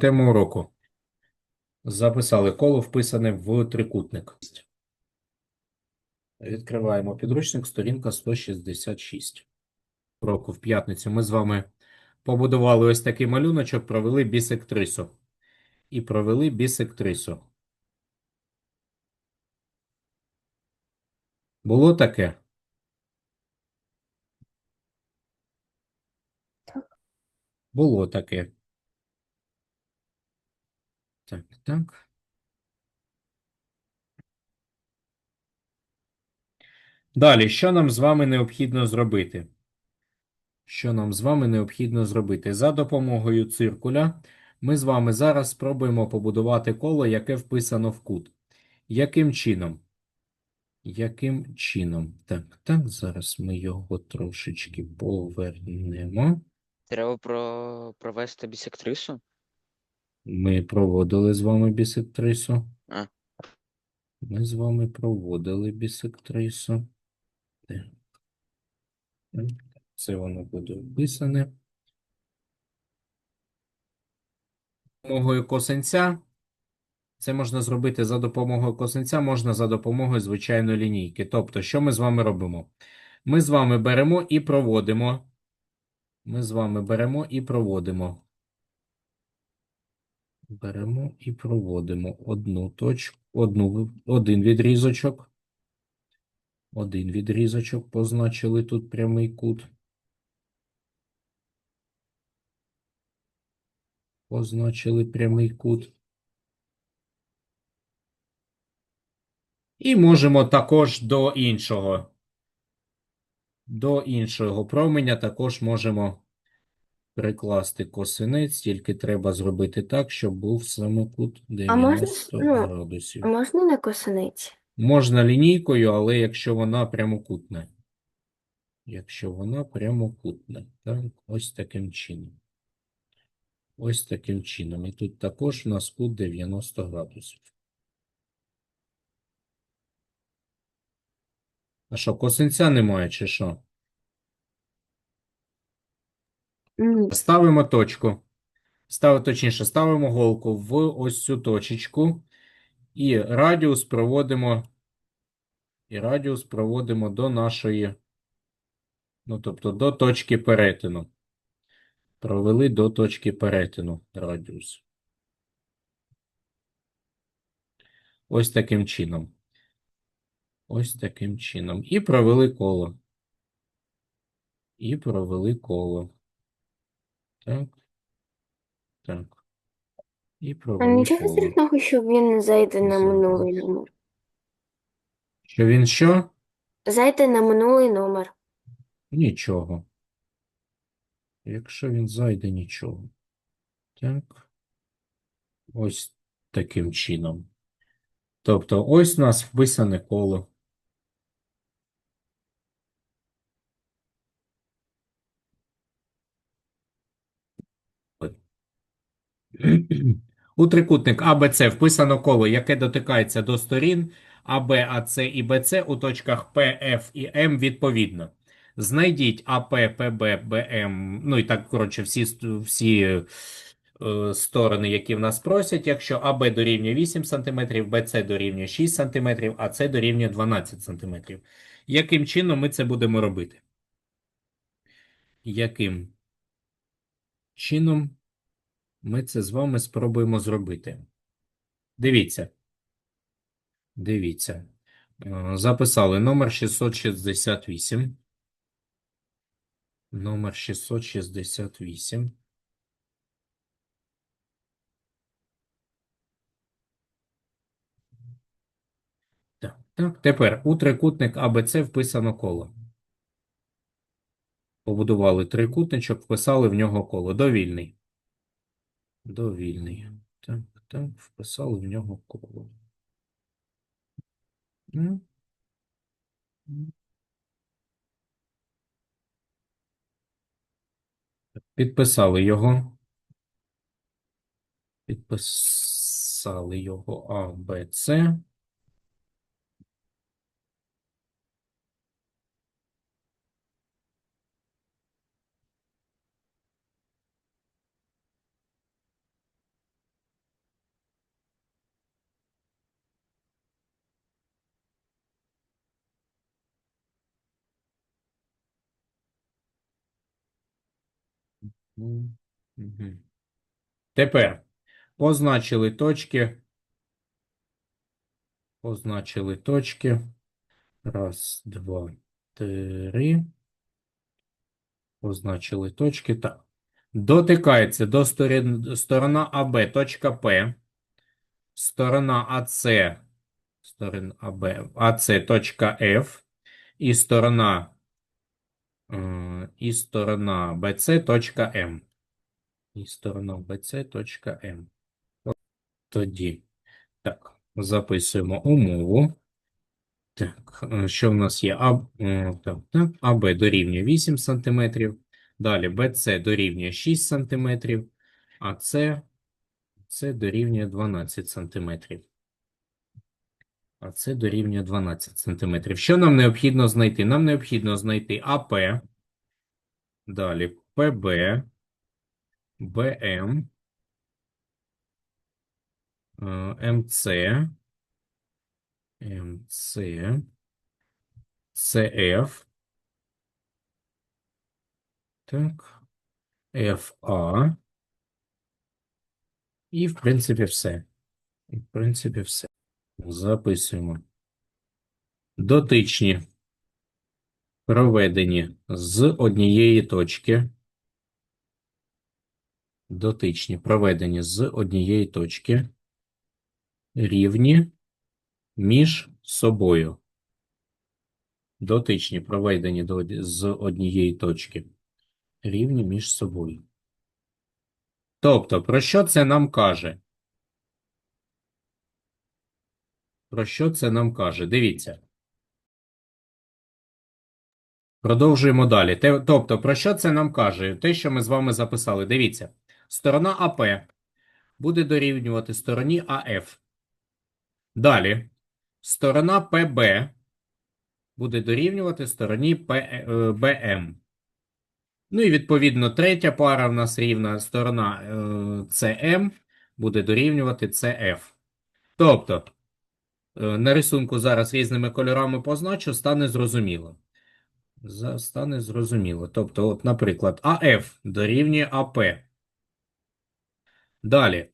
Тему уроку. Записали коло вписане в трикутник. Відкриваємо підручник, сторінка 166. Уроку в п'ятницю ми з вами побудували ось такий малюночок, провели бісектрису. І провели бісектрису. Було таке? Було таке. Так, так. Далі, що нам з вами необхідно зробити? Що нам з вами необхідно зробити? За допомогою циркуля ми з вами зараз спробуємо побудувати коло, яке вписано в кут. Яким чином? Яким чином? Так, так, зараз ми його трошечки повернемо. Треба про... провести бісектрису? Ми проводили з вами бісектрису. А. Ми з вами проводили бісектрису. Це воно буде вписане. За допомогою косинця. Це можна зробити за допомогою косинця, можна за допомогою звичайної лінійки. Тобто, що ми з вами робимо? Ми з вами беремо і проводимо. Ми з вами беремо і проводимо. Беремо і проводимо одну точку, одну, один відрізочок. Один відрізочок позначили тут прямий кут. Позначили прямий кут. І можемо також до іншого. До іншого променя також можемо прикласти косинець, тільки треба зробити так, щоб був саме кут А можна, 90 ну, градусів. А можна на косиниці? Можна лінійкою, але якщо вона прямокутна. Якщо вона прямокутна. Так, ось таким чином. Ось таким чином. І тут також у нас кут 90 градусів. А що, косинця немає, чи що? Ні. Ставимо точку. Ставимо, точніше, ставимо голку в ось цю точечку. І радіус проводимо. І радіус проводимо до нашої. Ну, тобто до точки перетину. Провели до точки перетину радіус. Ось таким чином. Ось таким чином. І провели коло. І провели коло. Так. Так. І А нічого коло. страшного, що він не зайде на Зараз. минулий номер. Що він що? Зайде на минулий номер. Нічого. Якщо він зайде, нічого. Так. Ось таким чином. Тобто, ось у нас вписане коло. У трикутник АБЦ вписано коло, яке дотикається до сторін АБ, АЦ і БЦ у точках П, Ф і М відповідно. Знайдіть АП, ПБ, БМ, ну і так, коротше, всі, всі е, сторони, які в нас просять. Якщо АБ дорівнює 8 см, БЦ дорівнює 6 см, а С дорівнює 12 см. Яким чином ми це будемо робити? Яким чином ми це з вами спробуємо зробити? Дивіться. Дивіться. Е, Записали номер 668. Номер 668. Так. Тепер у трикутник АБЦ вписано коло. Побудували трикутничок, вписали в нього коло. Довільний. Довільний. Так, так, вписали в нього коло. Ну. Підписали його. Підписали його А, Б, С. Тепер позначили точки. Позначили точки. Раз, два, три. Позначили точки. Так. Дотикається до сторін, сторона АБ, точка П. Сторона АС, сторона АБ, АС, точка F. І сторона, і сторона М. І сторона. От Тоді. Так, записуємо умову. Так, е, що в нас є? А, е, так, так, АБ дорівнює 8 см. Далі БЦ дорівнює 6 см, а С дорівнює 12 см. А С дорівнює 12 см. Що нам необхідно знайти? Нам необхідно знайти АП, далі ПБ, БМ, е, МЦ, МЦ, ЦФ, так, ФА. І, в принципі, все. І, в принципі, все. Записуємо. Дотичні проведені з однієї точки. Дотичні проведені з однієї точки. Рівні між собою. Дотичні проведені до, з однієї точки. Рівні між собою. Тобто, про що це нам каже? Про що це нам каже? Дивіться. Продовжуємо далі. Тобто, про що це нам каже? Те, що ми з вами записали. Дивіться. Сторона АП буде дорівнювати стороні АФ. Далі. Сторона ПБ буде дорівнювати стороні е, БМ. Ну і відповідно третя пара в нас рівна сторона е, СМ буде дорівнювати СФ. Тобто, е, на рисунку зараз різними кольорами позначу, стане зрозуміло. За- Стане зрозуміло. Тобто, от, наприклад, АФ дорівнює АП. Далі.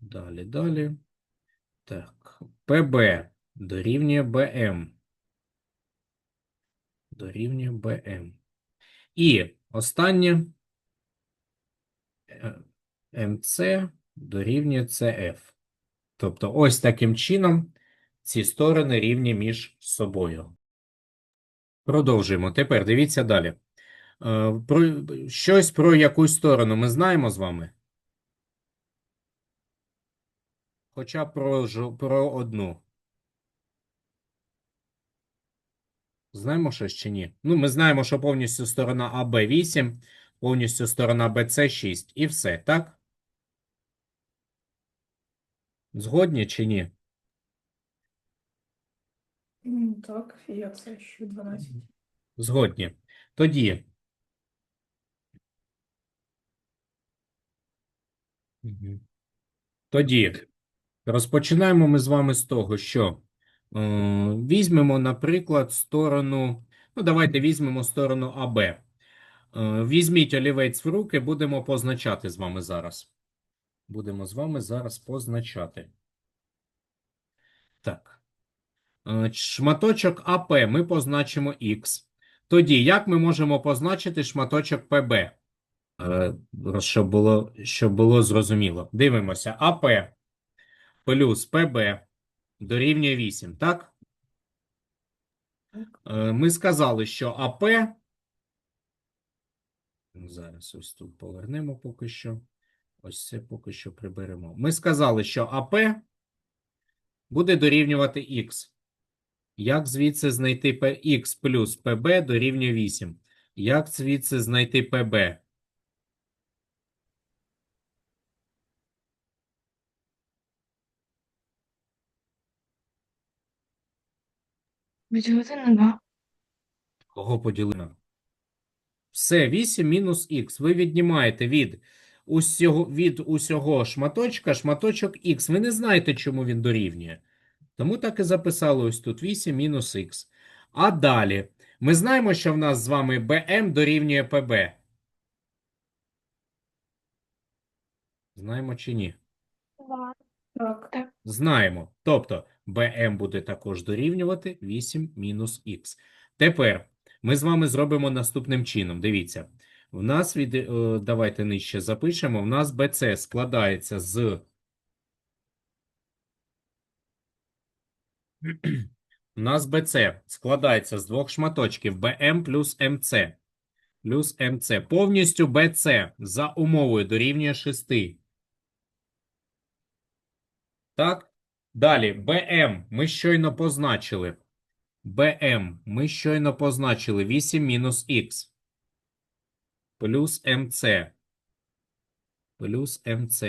Далі, далі. Так. ПБ дорівнює БМ. Дорівнює БМ. І останнє е, МЦ дорівнює ЦФ. Тобто, ось таким чином ці сторони рівні між собою. Продовжуємо. Тепер дивіться далі. Е, Про, щось про якусь сторону ми знаємо з вами? Хоча про, про одну. Знаємо щось чи ні? Ну, ми знаємо, що повністю сторона АБ 8, повністю сторона БЦ 6 і все, так? Згодні чи ні? Так, я це ще 12. Згодні. Тоді. Тоді розпочинаємо ми з вами з того, що е, візьмемо, наприклад, сторону. Ну, давайте візьмемо сторону АБ. Е, візьміть олівець в руки, будемо позначати з вами зараз. Будемо з вами зараз позначати. Так. Е, Шматочок АП ми позначимо Х. Тоді, як ми можемо позначити шматочок ПБ? Е, Щоб було, щоб було зрозуміло. Дивимося. АП плюс ПБ дорівнює 8, так? Е, Ми сказали, що АП. Зараз ось тут повернемо поки що. Ось це поки що приберемо. Ми сказали, що АП буде дорівнювати Х. Як звідси знайти Х плюс ПБ дорівнює 8? Як звідси знайти ПБ? Поділити на два. Кого поділено? Все, 8 мінус х. Ви віднімаєте від усього, від усього шматочка шматочок х. Ви не знаєте, чому він дорівнює. Тому так і записали ось тут 8 мінус х. А далі ми знаємо, що в нас з вами bm дорівнює pb. Знаємо чи ні? Так. Знаємо. Тобто BM буде також дорівнювати 8 мінус х. Тепер ми з вами зробимо наступним чином. Дивіться, в нас від, е, давайте нижче запишемо. В нас BC складається з. У нас BC складається з двох шматочків BM плюс MC. Плюс MC. Повністю BC за умовою дорівнює 6. Так? Далі, БМ ми щойно позначили. БМ ми щойно позначили 8 мінус х. Плюс МЦ. Плюс МЦ.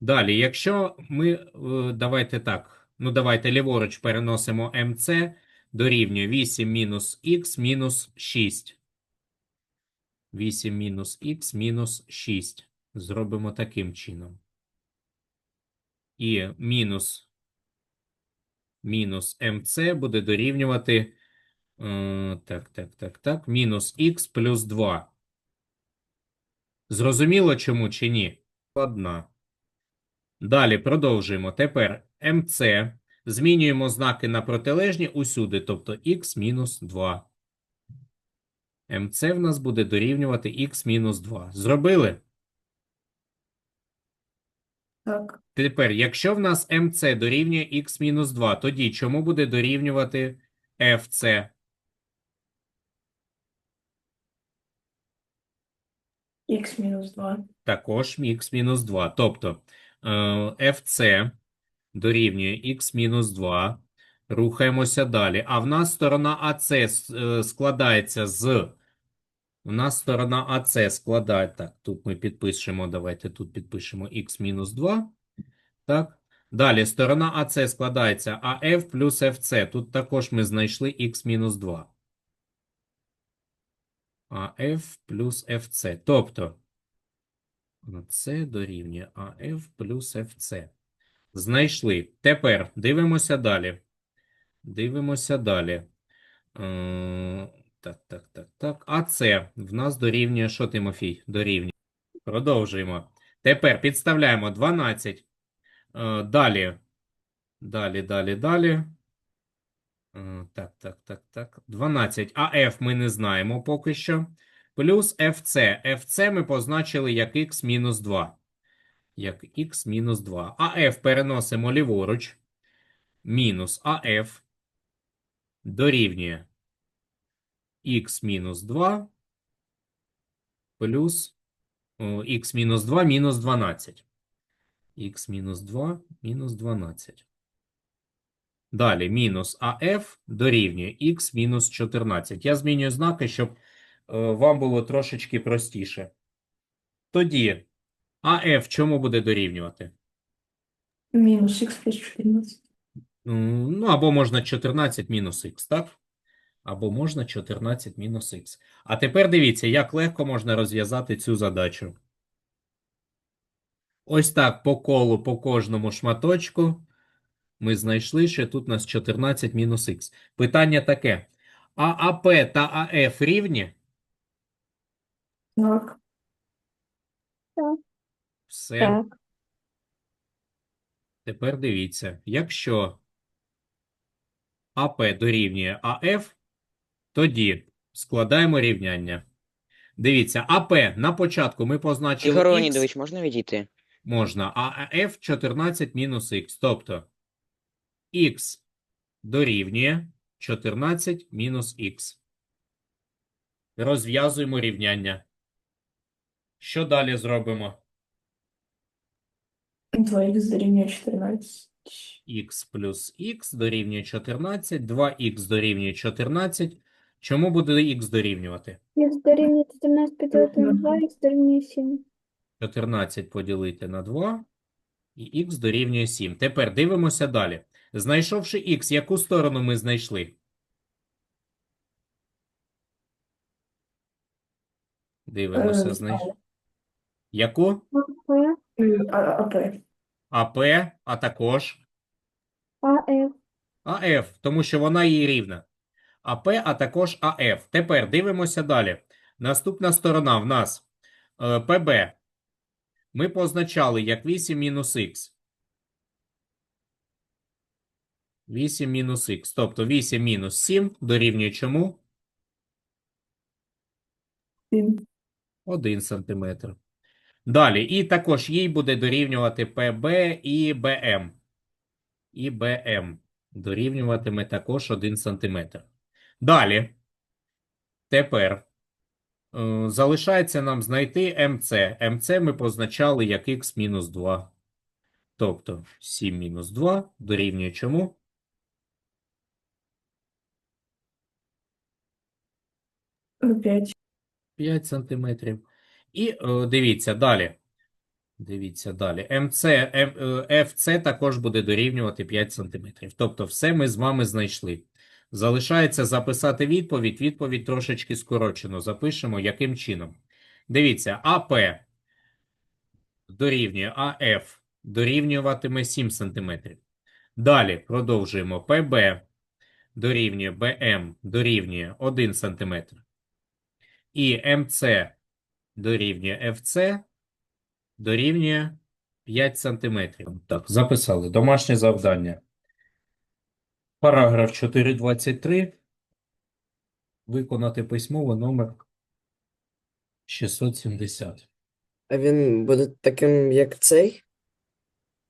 Далі, якщо ми, е, давайте так, ну давайте ліворуч переносимо МЦ, дорівнює 8 мінус х мінус 6. 8 мінус х мінус 6. Зробимо таким чином і мінус, мінус МЦ буде дорівнювати, е, так, так, так, так, мінус х плюс 2. Зрозуміло чому чи ні? Одна. Далі продовжуємо. Тепер МЦ. Змінюємо знаки на протилежні усюди, тобто х мінус 2. МЦ в нас буде дорівнювати х мінус 2. Зробили? Так. Тепер, якщо в нас МЦ дорівнює х-2, тоді чому буде дорівнювати FC? Х мінус 2. Також х-2. Тобто е, FC дорівнює х-2. Рухаємося далі. А в нас сторона АС е, складається з. У нас сторона АС складає. Так, тут ми підпишемо. Давайте тут підпишемо х-2. Так. Далі сторона АС складається АФ плюс ФЦ. Тут також ми знайшли х-2. АФ плюс ФЦ. Тобто АС дорівнює АФ плюс ФЦ. Знайшли. Тепер дивимося далі. Дивимося далі. Е, Так, так, так, так. АС в нас дорівнює, що, Тимофій? Дорівнює. Продовжуємо. Тепер підставляємо 12. Е, Далі. Далі, далі, далі. Е, Так, так, так, так. 12. АФ ми не знаємо поки що. Плюс FC. FC ми позначили як х мінус 2. Як х мінус 2. АФ переносимо ліворуч. Мінус АФ дорівнює х мінус 2 плюс х мінус 2 мінус 12. х мінус 2 мінус 12. Далі мінус АФ дорівнює х мінус 14. Я змінюю знаки, щоб е, вам було трошечки простіше. Тоді АФ чому буде дорівнювати? Мінус х плюс 14. Ну, або можна 14 мінус х, так? Або можна 14 мінус х. А тепер дивіться, як легко можна розв'язати цю задачу. Ось так по колу, по кожному шматочку ми знайшли, що тут у нас 14 мінус х. Питання таке. А АП та АФ рівні? Так. Все. Так. Тепер дивіться, якщо АП дорівнює АФ, тоді складаємо рівняння. Дивіться, АП на початку ми позначили Ігор Леонідович, можна відійти? можна, а АФ 14 мінус Х. Тобто Х дорівнює 14 мінус Х. Розв'язуємо рівняння. Що далі зробимо? 2х дорівнює 14. х плюс х дорівнює 14, 2х дорівнює 14. Чому буде х дорівнювати? Х дорівнює 14 поділити на 2, х дорівнює 7. 14 поділити на 2 і х дорівнює 7. Тепер дивимося далі. Знайшовши х, яку сторону ми знайшли? Дивимося, Е, знайш... Яку? АП. АП, а також АФ. АФ, тому що вона їй рівна. АП, а також АФ. Тепер дивимося далі. Наступна сторона в нас е, ПБ. ми позначали як 8 мінус х. 8 мінус х. Тобто 8 мінус 7 дорівнює чому? Сім. 1 сантиметр. Далі. І також їй буде дорівнювати ПБ і БМ. І БМ. Дорівнюватиме також 1 сантиметр. Далі. Тепер. е, Залишається нам знайти МЦ. МЦ ми позначали як х мінус 2. Тобто 7 мінус 2 дорівнює чому? П'ять. 5 сантиметрів. І е, дивіться далі. Дивіться далі. МЦ, е, FC також буде дорівнювати 5 сантиметрів. Тобто все ми з вами знайшли. Залишається записати відповідь. Відповідь трошечки скорочено. Запишемо, яким чином. Дивіться, АП дорівнює АФ дорівнюватиме 7 сантиметрів. Далі продовжуємо. ПБ дорівнює БМ дорівнює 1 сантиметр. І МЦ дорівнює FC дорівнює 5 сантиметрів. Так, записали. Домашнє завдання. Параграф 423. Виконати письмово номер 670. А він буде таким, як цей?